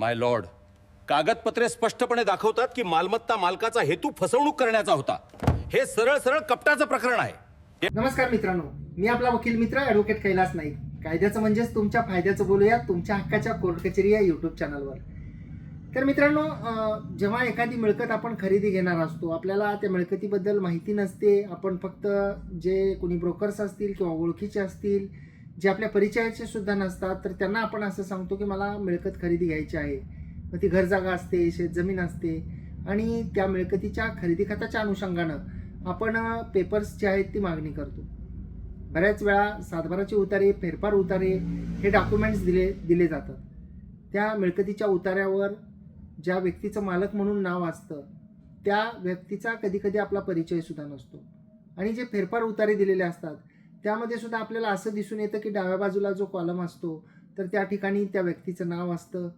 माय Lord कागदपत्रे स्पष्टपणे दाखवतात की मालमत्ता मालकाचा हेतू फसवणूक करण्याचा होता. हे सरळ सरळ कपटाचं प्रकरण आहे. नमस्कार मित्रांनो मी आपला वकील मित्र ॲडव्होकेट कैलास नाईक. कायद्याचं म्हणजेच तुमच्या फायद्याचं बोलूया तुमच्या हक्काच्या कोर्ट कचेरी या यूट्यूब चॅनलवर तर मित्रांनो जेव्हा एखादी मिळकत आपण खरेदी घेणार असतो आपल्याला त्या मिळकतीबद्दल माहिती नसते. आपण फक्त जे कोणी ब्रोकर्स असतील किंवा ओळखीचे असतील जे आपल्या परिचयाचे सुद्धा नसतात तर त्यांना आपण असं सांगतो की मला मिळकत खरेदी घ्यायची आहे. मग ती घर जागा असते शेतजमीन असते आणि त्या मिळकतीच्या खरेदी खताच्या अनुषंगानं आपण पेपर्स जे आहेत ती मागणी करतो. बऱ्याच वेळा सातबाराचे उतारे फेरफार उतारे हे डॉक्युमेंट्स दिले दिले जातात. त्या मिळकतीच्या उतार्यावर ज्या व्यक्तीचं मालक म्हणून नाव असतं त्या व्यक्तीचा कधीकधी आपला परिचय सुद्धा नसतो. आणि जे फेरफार उतारे दिलेले असतात त्यामध्ये सुद्धा आपल्याला असं दिसून येतं की डाव्या बाजूला जो कॉलम असतो तर त्या ठिकाणी त्या व्यक्तीचं नाव असतं.